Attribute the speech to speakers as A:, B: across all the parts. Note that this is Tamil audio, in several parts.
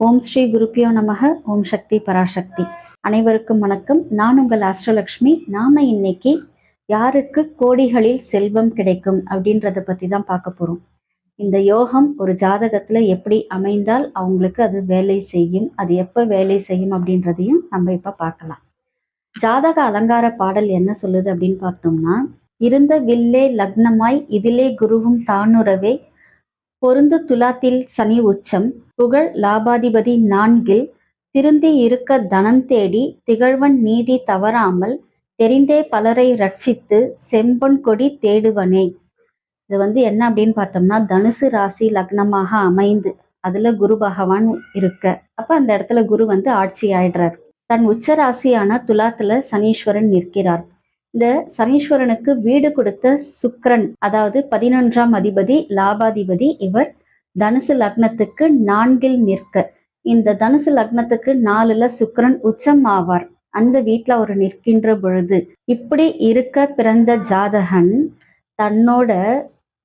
A: ஓம் ஸ்ரீ குருப்பியோ நமக. ஓம் சக்தி பராசக்தி. அனைவருக்கும் வணக்கம். நான் உங்கள் அஷ்டலக்ஷ்மி நாம இன்னைக்கு யாருக்கு கோடிகளில் செல்வம் கிடைக்கும் அப்படின்றத பத்தி தான் பார்க்க போறோம். இந்த யோகம் ஒரு ஜாதகத்துல எப்படி அமைந்தால் அவங்களுக்கு அது வேலை செய்யும் அது எப்ப வேலை செய்யும் அப்படின்றதையும் நம்ம இப்ப பார்க்கலாம். ஜாதக அலங்கார பாடல் என்ன சொல்லுது அப்படின்னு பார்த்தோம்னா இருந்த வில்லே லக்னமாய் இதிலே குருவும் தானுறவே பொருந்து துலாத்தில் சனி உச்சம் புகழ் லாபாதிபதி நான்கில் திருந்தி இருக்க தனம் தேடி திகழ்வன் நீதி தவறாமல் தெரிந்தே பலரை ரட்சித்து செம்பொன் கொடி தேடுவனே. இது வந்து என்ன அப்படின்னு பார்த்தோம்னா தனுசு ராசி லக்னமாக அமைந்து அதுல குரு பகவான் இருக்க. அப்ப அந்த இடத்துல குரு வந்து ஆட்சி ஆயிடுறார். தன் உச்ச ராசியான துலாத்துல சனீஸ்வரன் நிற்கிறார். இந்த சனீஸ்வரனுக்கு வீடு கொடுத்த சுக்ரன் அதாவது பதினொன்றாம் அதிபதி லாபாதிபதி இவர் தனுசு லக்னத்துக்கு நான்கில் நிற்க. இந்த தனுசு லக்னத்துக்கு நாலுல சுக்ரன் உச்சம் ஆவார் அந்த வீட்டுல அவர் நிற்கின்ற பொழுது இப்படி இருக்க பிறந்த ஜாதகன் தன்னோட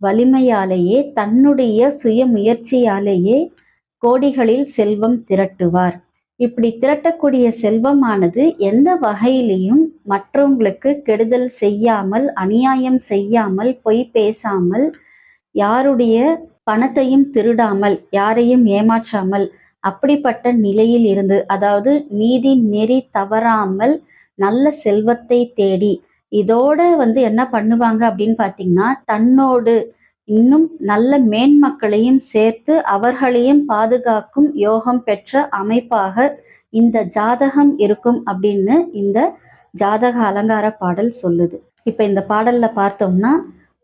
A: வலிமையாலேயே தன்னுடைய சுய முயற்சியாலேயே கோடிகளில் செல்வம் திரட்டுவார். இப்படி திரட்டக்கூடிய செல்வமானது எந்த வகையிலையும் மற்றவங்களுக்கு கெடுதல் செய்யாமல் அநியாயம் செய்யாமல் பொய் பேசாமல் யாருடைய பணத்தையும் திருடாமல் யாரையும் ஏமாற்றாமல் அப்படிப்பட்ட நிலையில் இருந்து அதாவது நீதி நெறி தவறாமல் நல்ல செல்வத்தை தேடி இதோட வந்து என்ன பண்ணுவாங்க அப்படின்னு பார்த்தீங்கன்னா தன்னோடு இன்னும் நல்ல மேன்மக்களையும் சேர்த்து அவர்களையும் பாதுகாக்கும் யோகம் பெற்ற அமைப்பாக இந்த ஜாதகம் இருக்கும் அப்படின்னு இந்த ஜாதக அலங்கார பாடல் சொல்லுது. இப்ப இந்த பாடல்ல பார்த்தோம்னா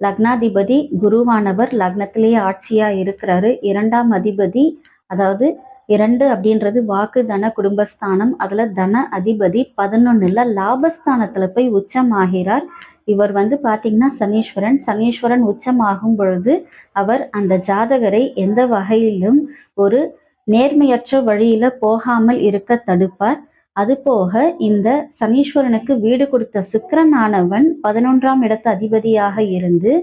A: லக்னாதிபதி குருவானவர் லக்னத்திலேயே ஆட்சியா இருக்கிறாரு. இரண்டாம் அதிபதி அதாவது இரண்டு அப்படின்றது வாக்கு தன குடும்பஸ்தானம். அதுல தன அதிபதி பதினொன்னுல லாபஸ்தானத்துல போய் உச்சம் ஆகிறார் இவர் வந்து பாத்தீங்கன்னா சனீஸ்வரன். சனீஸ்வரன் உச்சமாகும் பொழுது அவர் அந்த ஜாதகரை எந்த வகையிலும் ஒரு நேர்மையற்ற வழியில போகாமல் இருக்க தடுப்பார். அதுபோக இந்த சனீஸ்வரனுக்கு வீடு கொடுத்த சுக்கரனானவன் பதினொன்றாம் இடத்து அதிபதியாக இருந்து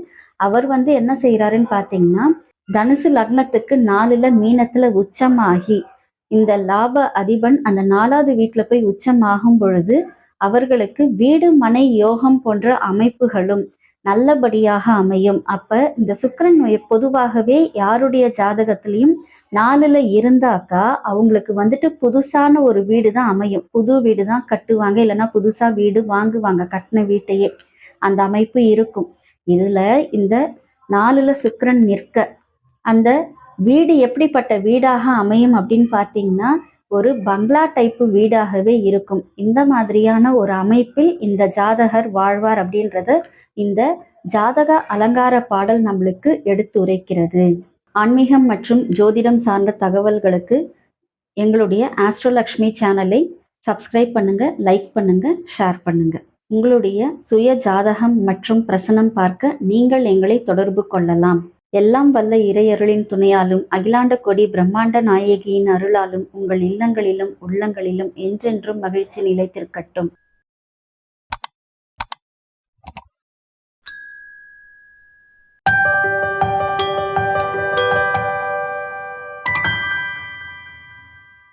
A: அவர் வந்து என்ன செய்யறாருன்னு பாத்தீங்கன்னா தனுசு லக்னத்துக்கு நாலுல மீனத்துல உச்சமாகி இந்த லாப அதிபன் அந்த நாலாவது வீட்டுல போய் உச்சமாகும் பொழுது அவர்களுக்கு வீடு மனை யோகம் போன்ற அமைப்புகளும் நல்லபடியாக அமையும். அப்ப இந்த சுக்கரன் பொதுவாகவே யாருடைய ஜாதகத்திலையும் நாலுல இருந்தாக்கா அவங்களுக்கு வந்துட்டு புதுசான ஒரு வீடு தான் அமையும். புது வீடு தான் கட்டுவாங்க. இல்லைன்னா புதுசா வீடு வாங்குவாங்க. கட்டின வீட்டையே அந்த அமைப்பு இருக்கும். இதுல இந்த நாலுல சுக்கரன் நிற்க அந்த வீடு எப்படிப்பட்ட வீடாக அமையும் அப்படின்னு பார்த்தீங்கன்னா ஒரு பங்களா டைப்பு வீடாகவே இருக்கும். இந்த மாதிரியான ஒரு அமைப்பில் இந்த ஜாதகர் வாழ்வார் அப்படின்றத இந்த ஜாதக அலங்கார பாடல் நம்மளுக்கு எடுத்துரைக்கிறது ஆன்மீகம் மற்றும் ஜோதிடம் சார்ந்த தகவல்களுக்கு எங்களுடைய ஆஸ்ட்ரோலக்ஷ்மி சேனலை சப்ஸ்கிரைப் பண்ணுங்க லைக் பண்ணுங்க ஷேர் பண்ணுங்க. உங்களுடைய சுய ஜாதகம் மற்றும் பிரசனம் பார்க்க நீங்கள் எங்களை தொடர்பு கொள்ளலாம். எல்லாம் வல்ல இறையருளின் துணையாலும் அகிலாண்ட கொடி பிரம்மாண்ட நாயகியின் அருளாலும் உங்கள் இல்லங்களிலும் உள்ளங்களிலும் என்றென்றும் மகிழ்ச்சி நிலைத்திருக்கட்டும்.